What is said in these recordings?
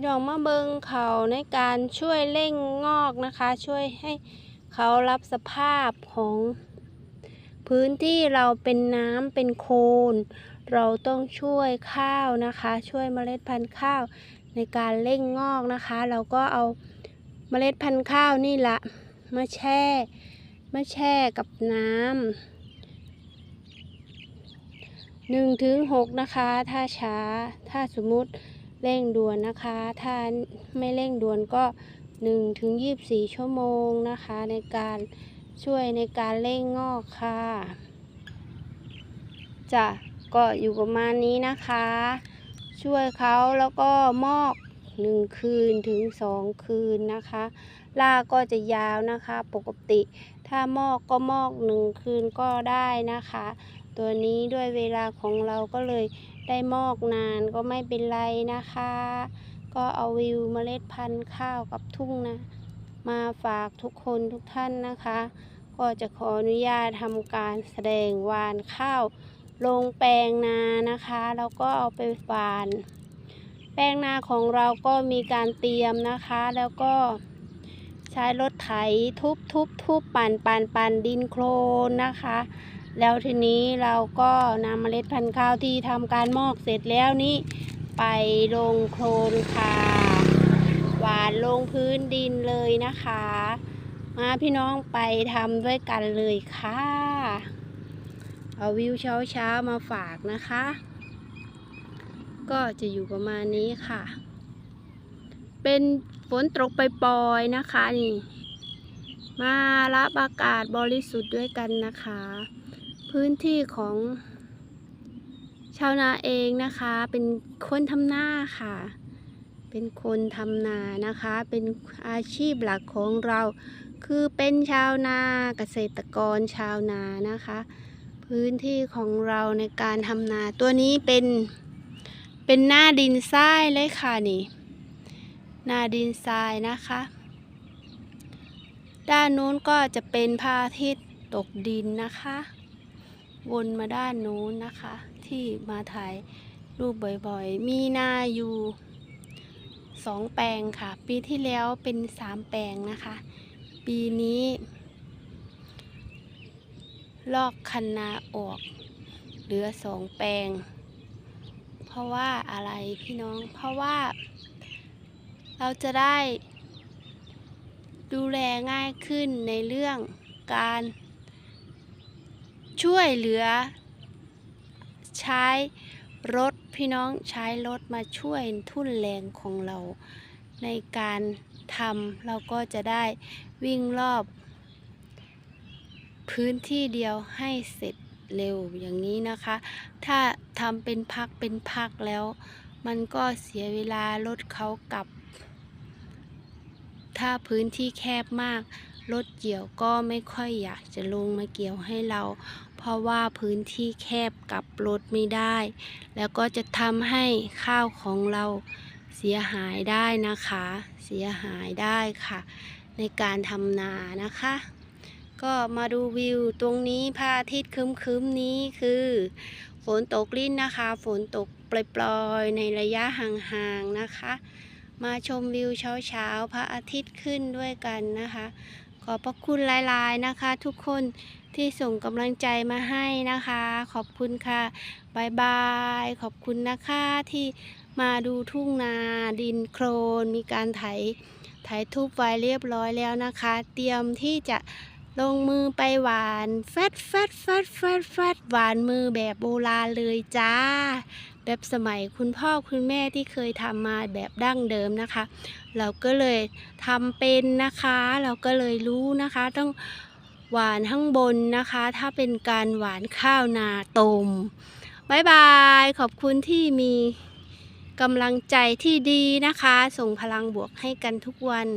พี่น้องมาเบิงเขาในการช่วยเร่งงอกนะคะ ช่วยให้เขารับสภาพของพื้นที่เราเป็นน้ำเป็นโคลนเราต้องช่วยข้าวนะคะ ช่วยเมล็ดพันธุ์ข้าวในการเร่งงอกนะคะ เราก็เอาเมล็ดพันธุ์ข้าวนี่ละมาแช่มาแช่กับน้ำหนึ่งถึงหกนะคะ ถ้าช้าถ้าสมมุติ เร่งด่วนนะคะ ถ้าไม่เร่งด่วนก็1ถึง24 ชั่วโมงนะคะ ในการช่วยในการเร่งงอกค่ะจะก็อยู่ประมาณนี้นะคะ ช่วยเขาแล้วก็มอก 1 คืนถึง 2 คืนนะคะลากก็จะยาวนะคะ ปกติ ถ้ามอกก็มอก 1 คืนก็ได้นะคะ ตัวนี้ด้วยเวลาของเราก็เลยได้มอกนานก็ไม่เป็นไรนะคะ ก็เอาวิวเมล็ดพันธุ์ข้าวกับทุ่งนะ มาฝากทุกคนทุกท่านนะคะ ก็จะขออนุญาตทำการแสดงวานข้าวลงแปลงนานะคะแล้วก็เอาไปหวาน แปลงนาของเราก็มีการเตรียมนะคะ แล้วก็ใช้รถไถทุบทุบทุบปั่นปั่นปั่นดินโคลนนะคะ แล้วทีนี้เราก็นำเมล็ดพันธุ์ข้าวที่ทำการมอกเสร็จแล้วนี้ ไปลงโคลนค่ะ หวานลงพื้นดินเลยนะคะ มาพี่น้องไปทำด้วยกันเลยค่ะ เอาวิวเช้าเช้าๆมาฝากนะคะ ก็จะอยู่ประมาณนี้ค่ะ เป็นฝนตกไปปล่อยนะคะนี่มารับอากาศบริสุทธิ์ด้วยกันนะคะ พื้นที่ของ ชาวนาเองนะคะ เป็นคนทำนาค่ะ เป็นคนทำนานะคะ เป็นอาชีพหลักของเรา คือเป็นชาวนาเกษตรกรชาวนานะคะ พื้นที่ของเราในการทำนาตัวนี้เป็นเป็นหน้าดินทรายเลยค่ะนี่ หน้าดินทรายนะคะ ด้านนู้นก็จะเป็นพระอาทิตย์ตกดินนะคะ วนมาด้านนู้นนะคะ ที่มาถ่ายรูปบ่อยๆ มีนาอยู่สองแปลงค่ะ ปีที่แล้วเป็นสามแปลงนะคะ ปีนี้ ลอกคันนาออก เหลือสองแปลง เพราะว่าอะไรพี่น้อง เพราะว่า เราจะได้ ดูแลง่ายขึ้นในเรื่องการ ช่วยเหลือ ใช้รถพี่น้องใช้รถมาช่วยทุ่นแรงของเราในการทำเราก็จะได้วิ่งรอบ พื้นที่เดียวให้เสร็จเร็วอย่างนี้นะคะ ถ้าทำเป็นพักเป็นพักแล้ว มันก็เสียเวลารถเขากลับ ถ้าพื้นที่แคบมากรถเกี่ยวก็ไม่ค่อยอยากจะลงมาเกี่ยวให้เรา เพราะว่าพื้นที่แคบกลับรถไม่ได้ แล้วก็จะทำให้ข้าวของเราเสียหายได้นะคะ เสียหายได้ค่ะ ในการทำนานะคะ ก็มาดูวิวตรงนี้พระอาทิตย์ครึ้มๆนี้คือฝนตกลิ้นนะคะ ฝนตกปล่อยๆในระยะห่างๆนะคะ มาชมวิวเช้าๆพระอาทิตย์ขึ้นด้วยกันนะคะ อบพระคุณหลายๆนะคะ ทุกคนที่ส่งกำลังใจมาให้นะคะ ขอบคุณค่ะบายบาย ขอบคุณนะคะที่มาดูทุ่งนาดินโคลนมีการไถไถทุบไว้เรียบร้อยแล้วนะคะ เตรียมที่จะลงมือไปหวานแฟดแฟดแฟดแฟดแฟดหวานมือแบบโบราณเลยจ้า แบบสมัยคุณพ่อคุณแม่ที่เคยทำมาแบบดั้งเดิมนะคะ เราก็เลยทำเป็นนะคะ เราก็เลยรู้นะคะ ต้องหวานข้างบนนะคะ ถ้าเป็นการหวานข้าวนาตมบายบาย ขอบคุณที่มีกำลังใจที่ดีนะคะ ส่งพลังบวกให้กันทุกวัน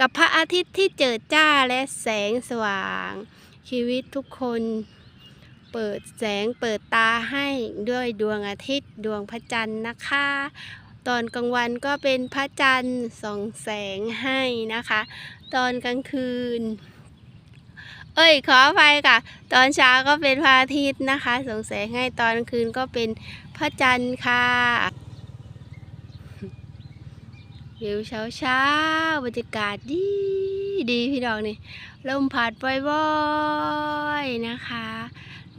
กับพระอาทิตย์ที่เจิดจ้าและแสงสว่าง ชีวิตทุกคน เปิดแสงเปิดตาให้ด้วยดวงอาทิตย์ดวงพระจันทร์นะคะ ตอนกลางวันก็เป็นพระจันทร์ส่องแสงให้นะคะ ตอนกลางคืน เอ้ยขออภัยค่ะ ตอนเช้าก็เป็นพระอาทิตย์นะคะ ส่องแสงให้ตอนคืนก็เป็นพระจันทร์ค่ะวิวเช้าเช้าบรรยากาศดีดีพี่น้องนี่ลมพัดบ่อยๆนะคะ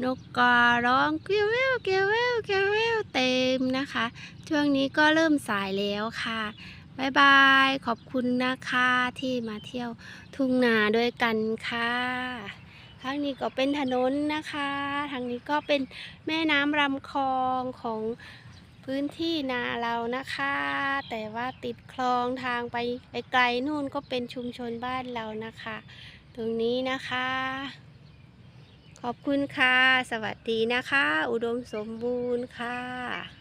นกการ้องเกลียวแววเกลียวแววเกลียวแววเต็มนะคะ ช่วงนี้ก็เริ่มสายแล้วค่ะบายบาย ขอบคุณนะคะที่มาเที่ยวทุ่งนาด้วยกันค่ะทางนี้ก็เป็นถนนนะคะ ทางนี้ก็เป็นแม่น้ำลำคลองของพื้นที่นาเรานะคะ แต่ว่าติดคลองทางไปไกลๆนู่นก็เป็นชุมชนบ้านเรานะคะ ตรงนี้นะคะ ขอบคุณค่ะ สวัสดีนะคะ อุดมสมบูรณ์ค่ะ